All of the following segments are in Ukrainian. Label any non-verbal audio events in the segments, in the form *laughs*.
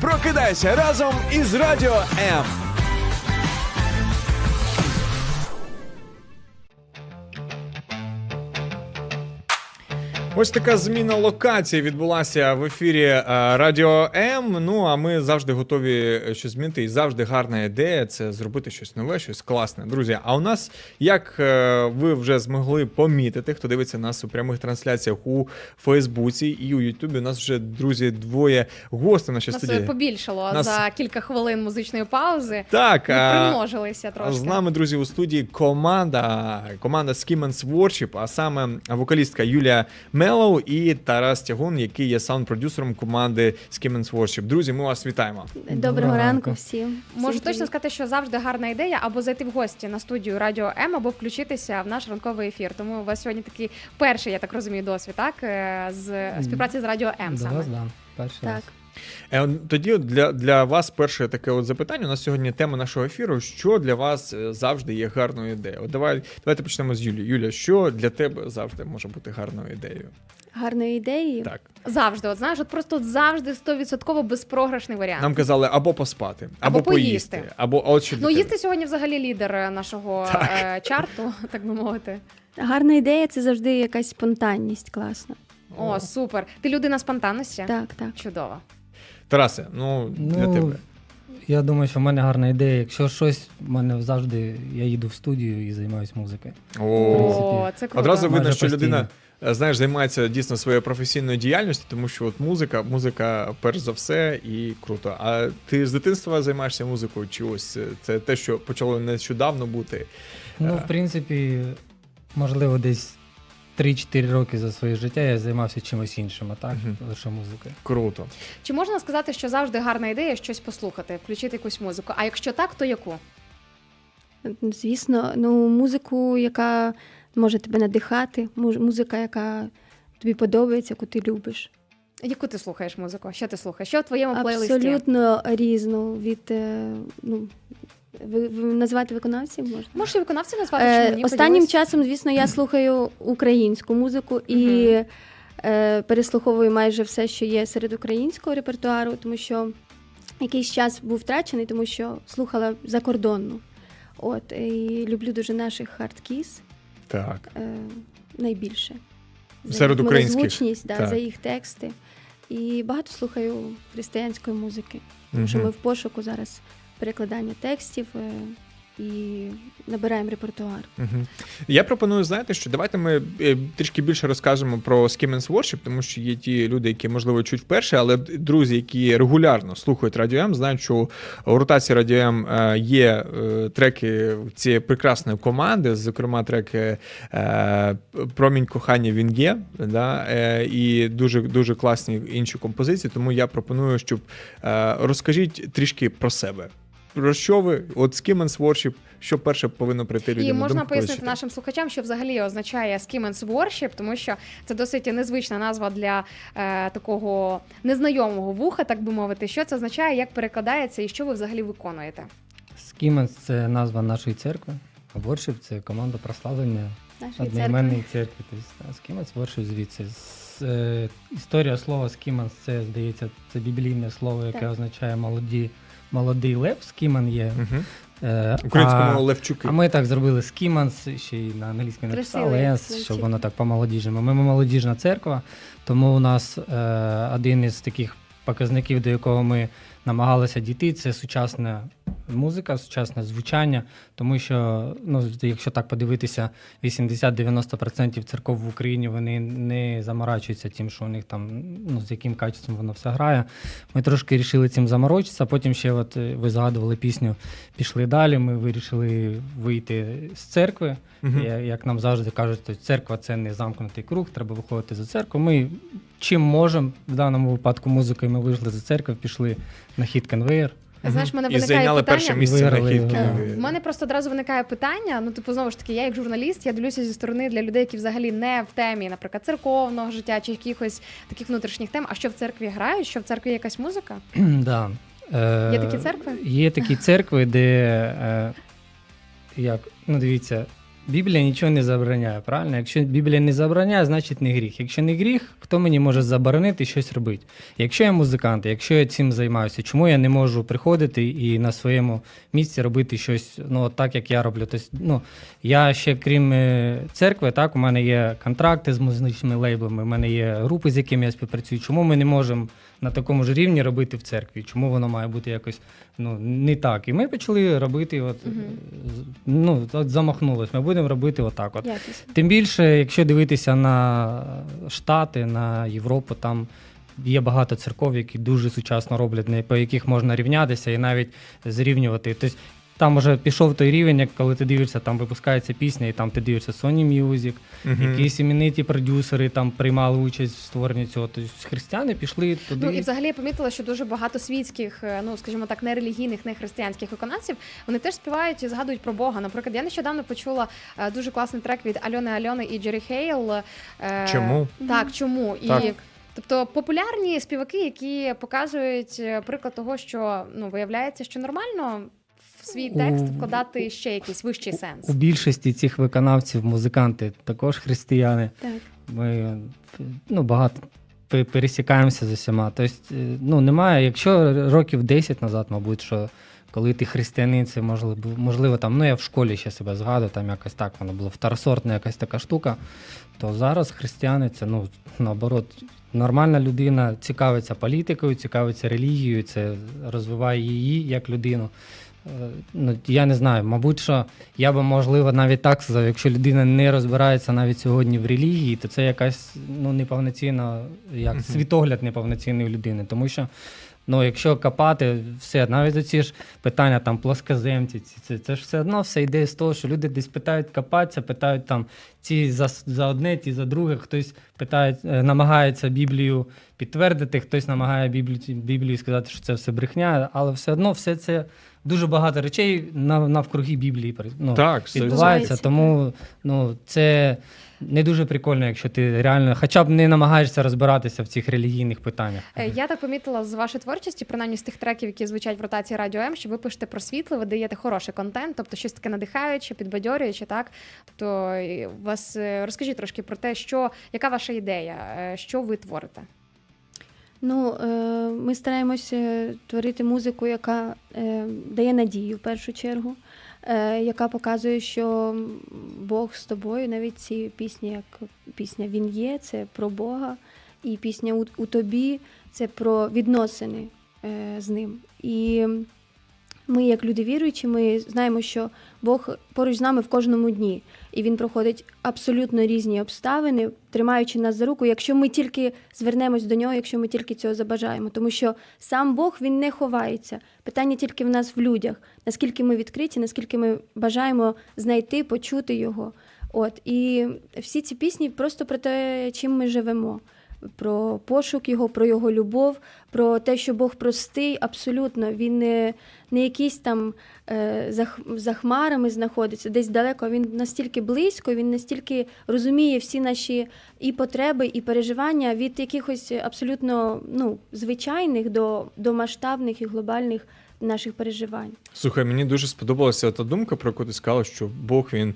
Прокидайся разом із Радіо М. Ось така зміна локації відбулася в ефірі е, Радіо М. Ну а ми завжди готові щось змінити. І завжди гарна ідея це зробити щось нове, щось класне. Друзі, а у нас, як е, ви вже змогли помітити, хто дивиться нас у прямих трансляціях у Фейсбуці і у Ютубі, у нас вже друзі двоє гостей нашій Нас студії. побільшало Нас- за кілька хвилин музичної паузи. Так, Ми а, примножилися трошки. З нами, друзі, у студії команда, команда Skimans Worship, а саме вокалістка Юлія Мелоу і Тарас Тягун, який є саунд-продюсером команди Skimmens Worship. Друзі, ми вас вітаємо. Доброго, Доброго ранку всім. Можу Всім точно сказати, що завжди гарна ідея або зайти в гості на студію Радіо М, або включитися в наш ранковий ефір. Тому у вас сьогодні такий перший, я так розумію, досвід, так? е, З співпраці з Радіо М саме. Да, да. Перший Так. раз. Е, Тоді для, для вас перше таке от запитання. У нас сьогодні тема нашого ефіру. Що для вас е, завжди є гарною ідеєю? От давай, давайте почнемо з Юлії. Юля, що для тебе завжди може бути гарною ідеєю? Гарної ідеї. Так. Завжди, от знаєш, от просто от завжди стовідсотково безпрограшний варіант. Нам казали або поспати, або, Або поїсти, поїсти. або от що Ну, тебе? їсти сьогодні взагалі лідер е, нашого Так. е, чарту, *laughs* так би мовити. Гарна ідея це завжди якась спонтанність класна. О, супер. Ти людина спонтанності? Так, так. Чудово. Тарасе, ну, для Ну, тебе. Я думаю, що в мене гарна ідея. Якщо щось, в мене завжди я їду в студію і займаюся музикою. О, О, це круто. Одразу видно, що людина е, знаєш, займається дійсно своєю професійною діяльністю, тому що от музика, музика перш за все і круто. А ти з дитинства займаєшся музикою? Чи ось е, це те, що почало нещодавно бути? Ну, Е. в принципі, можливо, десь 3-4 роки за своє життя я займався чимось іншим, а так Мгм. лише музикою. Круто. Чи можна сказати, що завжди гарна ідея щось послухати, включити якусь музику? А якщо так, то яку? Звісно, ну музику, яка може тебе надихати, муж- музика, яка тобі подобається, яку ти любиш. Яку ти слухаєш музику? Що ти слухаєш? Що в твоєму плейлисті? Абсолютно різну від е, ну. Ви, ви називаєте виконавців можна? Можеш і виконавця назвати? Е, мені останнім поділись? часом, звісно, я слухаю українську музику і е, переслуховую майже все, що є серед українського репертуару, тому що якийсь час був втрачений, тому що слухала закордонну. От і люблю дуже наших хардкіс Так. е, найбільше. За Серед їх українських, милозвучність, да, за їх тексти. І багато слухаю християнської музики. Тому що ми в пошуку зараз перекладання текстів е, і набираємо репертуар. Мгм. Я пропоную, знаєте, що давайте ми е, трішки більше розкажемо про Skimens Worship, тому що є ті люди, які можливо чуть вперше, але друзі, які регулярно слухають Радіо М, знають, що у ротації Радіо М е, є треки цієї прекрасної команди, зокрема треки Промінь кохання він є, да, і дуже дуже класні інші композиції. Тому я пропоную, щоб розкажіть трішки про себе. Про що ви? От Skimens Worship, що перше повинно прийти людям І на можна думку, пояснити читає? нашим слухачам, що взагалі означає Skimens Worship, тому що це досить незвична назва для е, такого незнайомого вуха, так би мовити. Що це означає, як перекладається і що ви взагалі виконуєте? Скіменс це назва нашої церкви. а Воршип це команда прославлення одноіменної церкви. Тобто, Скіменс, Воршип звідси. Е, історія слова Скіменс це, здається, це біблійне слово, яке Так. означає молоді, молодий лев. скіман є. Угу. Е, Українському а- Левчуки. А ми так зробили скіманс, ще й на англійській написали щоб воно так по-молодіжному. Ми молодіжна церква, тому у нас е, один із таких показників, до якого ми намагалися дійти, це сучасна музика, сучасне звучання. Тому що, ну, якщо так подивитися, 80-90% церков в Україні вони не заморачуються тим, що у них там ну, з яким качеством воно все грає. Ми трошки вирішили цим заморочитися. Потім ще, от е, ви згадували пісню Пішли далі. Ми вирішили вийти з церкви. Я- Як нам завжди кажуть, то церква це не замкнутий круг, треба виходити за церкву. Ми чим можемо, в даному випадку музикою ми вийшли за церкву, пішли на хіт конвейер. Знаєш, мене і виникає зайняли питання. перше місце на хітки. В мене просто одразу виникає питання. Ну, типу, знову ж таки, я як журналіст, я дивлюся зі сторони для людей, які взагалі не в темі, наприклад, церковного життя чи якихось таких внутрішніх тем. А що в церкві грають? Що в церкві є якась музика? *clears throat* да. Е, Є такі церкви? Є такі церкви, де е, як, ну дивіться, Біблія нічого не забороняє, правильно? Якщо Біблія не забороняє, значить не гріх. Якщо не гріх, хто мені може заборонити щось робити? Якщо я музикант, якщо я цим займаюся, чому я не можу приходити і на своєму місці робити щось ну, так, як я роблю? Тобто, ну, я ще крім е, церкви, так, у мене є контракти з музичними лейблами, у мене є групи, з якими я співпрацюю. Чому ми не можемо на такому ж рівні робити в церкві? Чому воно має бути якось ну, не так? І ми почали робити, от, угу. ну, от замахнулось. Ми будемо робити отак. От. Якісно. Тим більше, якщо дивитися на Штати, на Європу, там є багато церков, які дуже сучасно роблять, по яких можна рівнятися і навіть зрівнювати. Тобто там вже пішов той рівень, як коли ти дивишся, там випускається пісня, і там ти дивишся Sony Music, Мгм. якісь імениті продюсери там приймали участь в створенні цього. Тобто християни пішли туди. Ну і взагалі я помітила, що дуже багато світських, е, ну скажімо так, нерелігійних, не християнських виконавців, вони теж співають і згадують про Бога. Наприклад, я нещодавно почула е, дуже класний трек від Альони Альони і Джері Хейл. е, Чому? Так, чому? Так. І тобто популярні співаки, які показують е, приклад того, що ну виявляється, що нормально в свій текст вкладати ще якийсь вищий сенс. У більшості цих виконавців музиканти також християни. Так. Ми ну, багато пересікаємося з усіма. Тобто, е, ну, немає, якщо років 10 назад, мабуть, що коли ти християнин, це можливо, можливо там, ну я в школі ще себе згадую, там якось так воно було второсортна якась така штука, то зараз християни це ну, наоборот. Нормальна людина цікавиться політикою, цікавиться релігією, це розвиває її як людину. Ну, я не знаю, мабуть, що я би, можливо, навіть так сказав, якщо людина не розбирається навіть сьогодні в релігії, то це якась ну, неповноцінна, як світогляд неповноцінної людини. Тому що, ну, якщо копати, все, навіть ці ж питання там плоскоземці, ці, це, це ж все одно все йде з того, що люди десь питають копатися, питають там ці за, за одне, ті за друге, хтось питає, е, намагається Біблію підтвердити, хтось намагає Біблію, Біблію сказати, що це все брехня, але все одно все це дуже багато речей нав- навкруги Біблії при- ну, Так, відбувається. відбувається. Тому ну, це не дуже прикольно, якщо ти реально хоча б не намагаєшся розбиратися в цих релігійних питаннях. Е, Я так помітила з вашої творчості, принаймні з тих треків, які звучать в ротації Радіо М, що ви пишете про світло, ви даєте хороший контент, тобто щось таке надихаюче, підбадьорююче, так? Тобто вас е, розкажіть трошки про те, що яка ваша ідея, е, що ви творите? Ну, е, ми стараємося творити музику, яка е, дає надію в першу чергу, е, яка показує, що Бог з тобою, навіть ці пісні, як пісня Він є, це про Бога, і пісня у, тобі це про відносини з ним. І ми, як люди віруючі, ми знаємо, що Бог поруч з нами в кожному дні, і він проходить абсолютно різні обставини, тримаючи нас за руку, якщо ми тільки звернемось до нього, якщо ми тільки цього забажаємо. Тому що сам Бог він не ховається. Питання тільки в нас в людях, наскільки ми відкриті, наскільки ми бажаємо знайти, почути його. От і всі ці пісні просто про те, чим ми живемо. Про пошук його, про його любов, про те, що Бог простий, абсолютно. Він не, не якийсь там е, за, за хмарами знаходиться, десь далеко. Він настільки близько, він настільки розуміє всі наші і потреби, і переживання від якихось абсолютно ну, звичайних до, до масштабних і глобальних наших переживань. Слухай, мені дуже сподобалася та думка, про яку ти сказала, що Бог він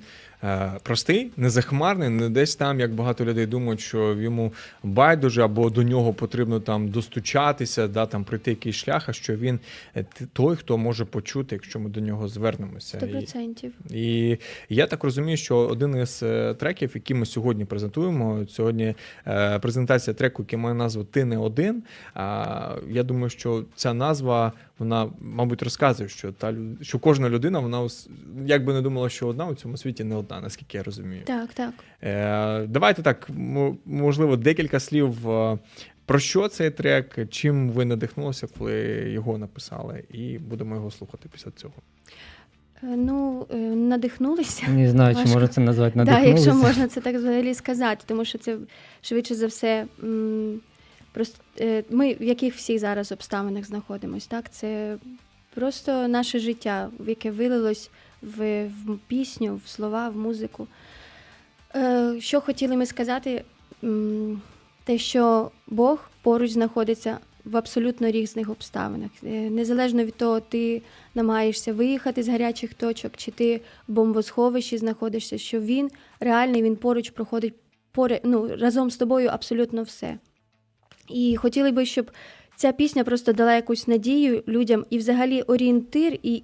простий, незахмарний, не десь там, як багато людей думають, що йому байдуже або до нього потрібно там достучатися, да, там пройти якийсь шлях, а що він е, той, хто може почути, якщо ми до нього звернемося. Сто І- процентів. І я так розумію, що один із е, треків, які ми сьогодні презентуємо, сьогодні е, презентація треку, який має назву Ти не один. Я думаю, що ця назва, вона, мабуть, розказує, що та що кожна людина, вона як би не думала, що одна у цьому світі не одна, наскільки я розумію. Так, так. Е, давайте так, можливо, декілька слів. е, Про що цей трек? Чим ви надихнулися, коли його написали, і будемо його слухати після цього. Е, Ну, е, надихнулися. Не знаю, чи Важко. можна це назвати Так, надихнулися. якщо можна це так взагалі сказати, тому що це швидше за все. Просто ми в яких всіх зараз обставинах знаходимося, так? Це просто наше життя, в яке вилилось в, в пісню, в слова, в музику. Е, Що хотіли ми сказати? Те, що Бог поруч знаходиться в абсолютно різних обставинах. Е, Незалежно від того, ти намагаєшся виїхати з гарячих точок, чи ти в бомбосховищі знаходишся, що він реальний, він поруч проходить поруч, ну, разом з тобою абсолютно все. І хотіли би, щоб ця пісня просто дала якусь надію людям і взагалі орієнтир і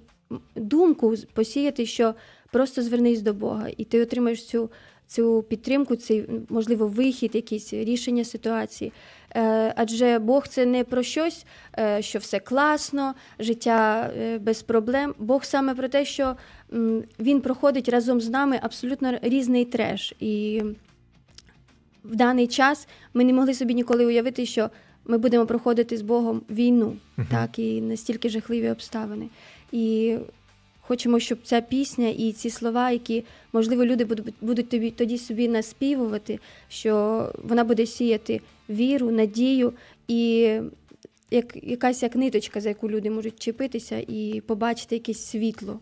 думку посіяти, що просто звернись до Бога, і ти отримаєш цю, цю підтримку, цей можливо вихід, якісь рішення ситуації. Е, адже Бог це не про щось, е, що все класно, життя е, без проблем. Бог саме про те, що він проходить разом з нами абсолютно різний треш. І в даний час ми не могли собі ніколи уявити, що ми будемо проходити з Богом війну, Мгм. так, і настільки жахливі обставини. І хочемо, щоб ця пісня і ці слова, які, можливо, люди будуть, тобі тоді собі наспівувати, що вона буде сіяти віру, надію і як, якась як ниточка, за яку люди можуть чіпитися і побачити якесь світло.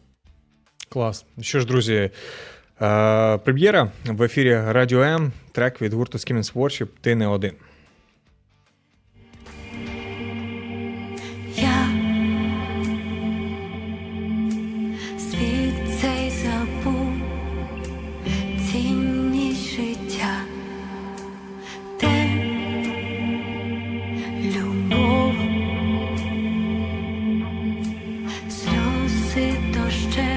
Клас. Що ж, друзі, е, прем'єра в ефірі Радіо М, трек від гурту Worship Ти не один. jeszcze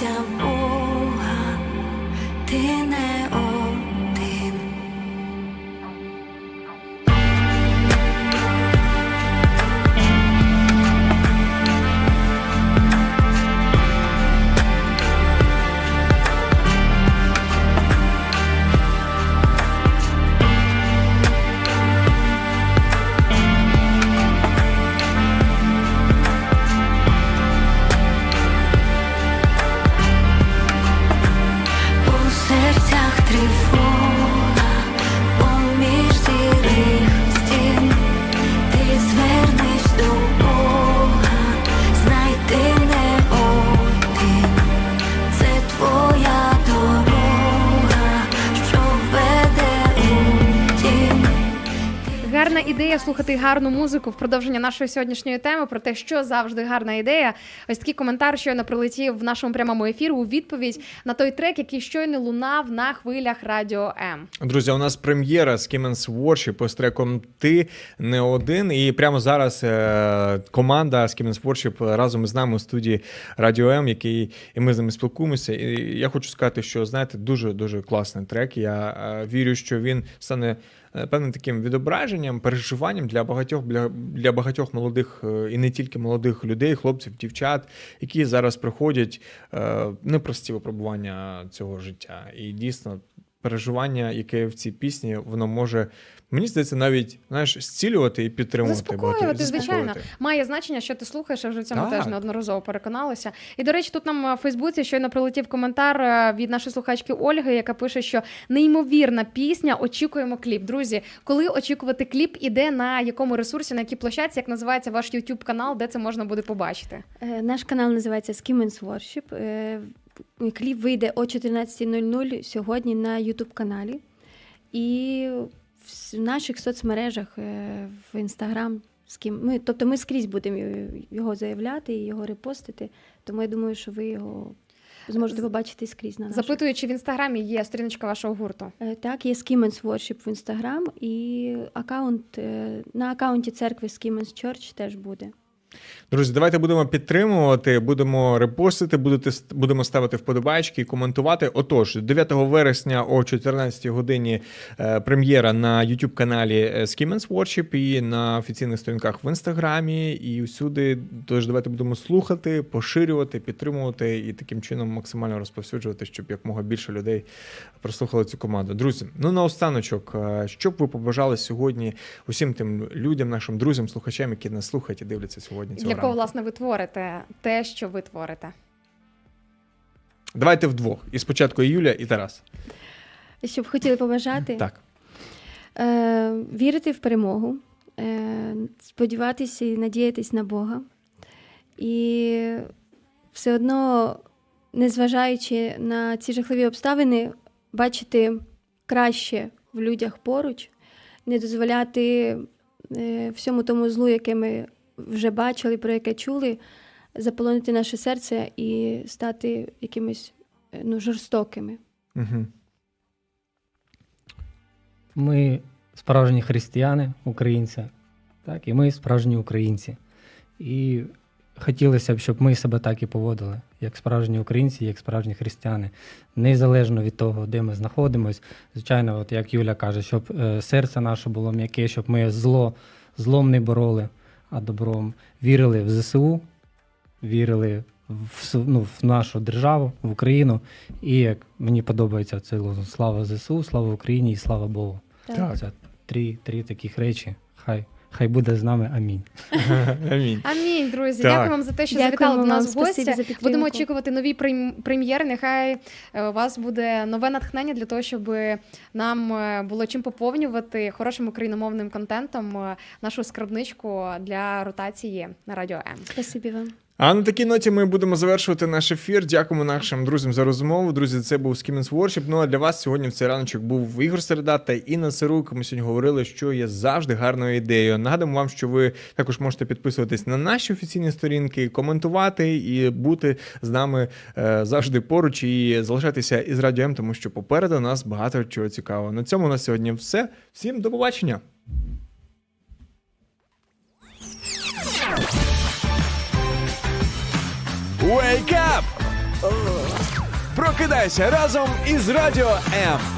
Бога, ти серцях тривога ідея слухати гарну музику в продовження нашої сьогоднішньої теми про те, що завжди гарна ідея. Ось такий коментар щойно прилетів в нашому прямому ефіру у відповідь на той трек, який щойно лунав на хвилях радіо М. Друзі, у нас прем'єра Skimens Worship з треком Ти не один. І прямо зараз е, команда Skimens Worship разом із нами у студії Радіо М, який і ми з ними спілкуємося. І я хочу сказати, що знаєте, дуже дуже класний трек. Я е, вірю, що він стане. Е, Певним таким відображенням, переживанням для багатьох для, для багатьох молодих е, і не тільки молодих людей, хлопців, дівчат, які зараз проходять е, непрості випробування цього життя. І дійсно переживання, яке в цій пісні, воно може, мені здається, навіть знаєш, зцілювати і підтримувати. Заспокоювати, багатьох- звичайно. Має значення, що ти слухаєш, а вже в цьому Так. теж неодноразово переконалися. І до речі, тут нам е, в Фейсбуці щойно прилетів коментар е, від нашої слухачки Ольги, яка пише, що неймовірна пісня. Очікуємо кліп. Друзі, коли очікувати кліп, і де на якому ресурсі, на якій площадці, як називається ваш YouTube канал, де це можна буде побачити? Е, Наш канал називається Skimens Worship. Кліп вийде о 14.00 сьогодні на YouTube каналі. І в наших соцмережах е, в Instagram. з ким- Ми, тобто ми скрізь будемо його заявляти і його репостити. Тому я думаю, що ви його зможете побачити скрізь на наших. Запитую, чи в інстаграмі є сторіночка вашого гурту? Е, Так, є Skimens Worship в Instagram і аккаунт е, на аккаунті церкви Skimens Church теж буде. Друзі, давайте будемо підтримувати, будемо репостити, будете будемо ставити вподобайки, коментувати. Отож, 9 вересня о 14 годині е, прем'єра на youtube каналі Skimens Worship і на офіційних сторінках в інстаграмі і усюди. Тож давайте будемо слухати, поширювати, підтримувати і таким чином максимально розповсюджувати, щоб якмога більше людей прослухали цю команду. Друзі, ну наостаночок, е, що б ви побажали сьогодні усім тим людям, нашим друзям, слухачам, які нас слухають і дивляться сьогодні. Цього Для кого, ранку? власне, ви творите те, що ви творите? Давайте вдвох. І спочатку Юля і Тарас. Щоб хотіли побажати, Так. Е, вірити в перемогу, е, сподіватися і надіятись на Бога. І все одно, незважаючи на ці жахливі обставини, бачити краще в людях поруч, не дозволяти е, всьому тому злу, яке ми вже бачили, про яке чули, заполонити наше серце і стати якимись е, ну, жорстокими. Угу. Ми справжні християни, українці, так, і ми справжні українці. І хотілося б, щоб ми себе так і поводили, як справжні українці, як справжні християни, незалежно від того, де ми знаходимося. Звичайно, от як Юля каже, щоб е, серце наше було м'яке, щоб ми зло злом не бороли, а добром вірили в ЗСУ, вірили в, ну, в нашу державу, в Україну. І як мені подобається цей лозунг Слава ЗСУ, слава Україні і слава Богу. Так. Це три, три таких речі. Хай, хай буде з нами. Амінь. *laughs* Амінь. Амінь, друзі. Так. Дякую вам за те, що Дякуємо завітали до нас в гості. Будемо очікувати нові прем- прем'єри. Нехай е, у вас буде нове натхнення для того, щоб нам е, було чим поповнювати хорошим україномовним контентом е, нашу скарбничку для ротації на радіо М. Спасибі вам. А на такій ноті ми будемо завершувати наш ефір. Дякуємо нашим друзям за розмову. Друзі, це був Skimens Worship. Ну а для вас сьогодні в цей раночок був Ігор Середа та Інна Сирук. Ми сьогодні говорили, що є завжди гарною ідеєю. Нагадуємо вам, що ви також можете підписуватись на наші офіційні сторінки, коментувати і бути з нами е, завжди поруч і залишатися із Радіо М, тому що попереду нас багато чого цікавого. На цьому у нас сьогодні все. Всім до побачення. Wake up! Прокидайся разом із Радіо М.